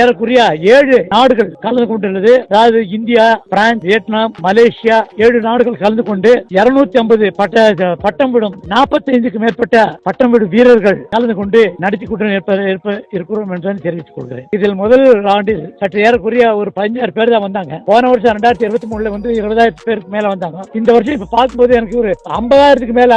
ஏறக்குறைய ஏழு நாடுகள் கலந்து கொண்டுள்ளது. அதாவது இந்தியா பிரான்ஸ் வியட்நாம் மலேசியா ஏழு நாடுகள் கலந்து கொண்டு இருநூத்தி ஐம்பது பட்ட பட்டம் விடும் நாற்பத்தி நாற்பத்தைந்துக்கு மேற்பட்ட பட்டம் விடும் வீரர்கள் கலந்து கொண்டு நடத்தி கொண்டு இருக்கிறோம் என்று தெரிவித்துக் கொள்கிறேன். இதில் முதல் ஆண்டில் சற்று ஏறக்குறைய ஒரு பதினஞ்சாயிரம் பேர் தான் வந்தாங்க. போன வருஷம் ரெண்டாயிரத்தி இருபத்தி மூணுல வந்து இருபதாயிரம் பேருக்கு மேல வந்தாங்க. இந்த வருஷம் இப்ப பார்க்கும்போது எனக்கு ஒரு ஐம்பதாயிரத்துக்கு மேல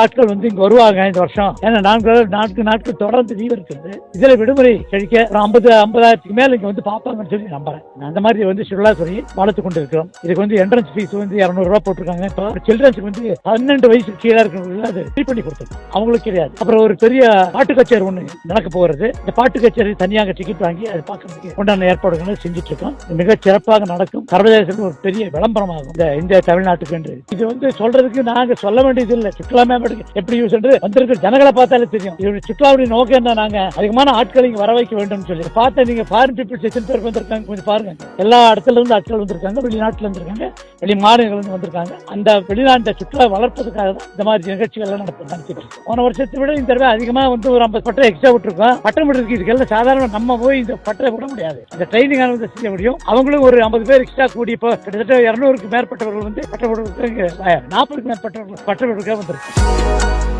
ஆட்கள் வந்து இங்க வருவாங்க இந்த வருஷம். ஏன்னா நான்கு நான்கு நாட்கள் தொடர்ந்து லீவ் இருக்குது இதுல விடுமுறை கழிக்க ஒரு ஐம்பது ஐம்பது முப்பதாயிரத்துக்கு மேல இங்க வந்து பார்ப்பாங்கன்னு சொல்லி நம்புறேன். அந்த மாதிரி வந்து சுற்றுலாத்துறை வளர்த்து கொண்டு இருக்கிறோம் இதுக்கு வந்து என்ட்ரன்ஸ் ஃபீஸ் வந்து இருநூறு ரூபாய் போட்டிருக்காங்க. இப்போ சில்ட்ரன்ஸுக்கு வந்து பன்னெண்டு வயசு கீழே இருக்கிறவங்களுக்கு அது ஃப்ரீ பண்ணி கொடுத்துருக்கோம். அவங்களுக்கு கிடையாது. அப்புறம் ஒரு பெரிய பாட்டு கச்சேரி ஒன்று நடக்க போகிறது இந்த பாட்டு கச்சேரி தனியாக டிக்கெட் வாங்கி அதை பார்க்கறதுக்கு உண்டான ஏற்பாடுகளை செஞ்சுட்டு இருக்கோம். மிக சிறப்பாக நடக்கும். சர்வதேசத்தில் ஒரு பெரிய விளம்பரமாகும். இந்த இந்திய தமிழ்நாட்டுக்கு என்று. இது வந்து சொல்றதுக்கு நாங்க சொல்ல வேண்டியது இல்லை. சுற்றுலா மேம்பாடு எப்படி யூஸ் வந்திருக்கிற ஜனங்களை பார்த்தாலே தெரியும். இது சுற்றுலாவுடைய நோக்கம் என்ன? நாங்க அதிகமான ஆட்களை இங்க வர வைக்க வேண்டும் சொல்லி. பார்த்த நீங்க ஃபாரின் பீப்புள்ஸ் எத்தனை பேர் வந்திருக்காங்க. கொஞ்சம் பாருங்க. எல்லா இடத்துல இருந்து ஆட்கள் வந்திருக்காங்க. வெளிநாட்டுல இருந்திருக்காங்க வெளி மாநிலங்கள்லேருந்து வந்திருக்காங்க. அந்த வெளிநாட்டை சுற்றுலா வளர்ப்பதற்காக தான் இந்த மாதிரி நிகழ்ச்சிகள் எல்லாம் நடத்த நடத்திட்டு போன வருஷத்தை விட இந்த தடவை அதிகமா வந்து ஒரு ஐம்பது பட்டம் எக்ஸ்ட்ரா விட்டுருக்கோம். பட்டம் விடுறதுக்கு இதுக்கெல்லாம் சாதாரண நம்ம போய் இந்த பட்டத்தை விட முடியாது. இந்த ட்ரைனிங் வந்து செய்ய முடியும். அவங்களும் ஒரு ஐம்பது பேர் எக்ஸ்ட்ரா கூடி இப்போ கிட்டத்தட்ட இருநூறுக்கு மேற்பட்டவர்கள் வந்து பட்டம் விடுறதுக்கு நாற்பதுக்கு மேற்பட்டவர்கள் பட்டம் விடுறதுக்காக வந்திருக்கு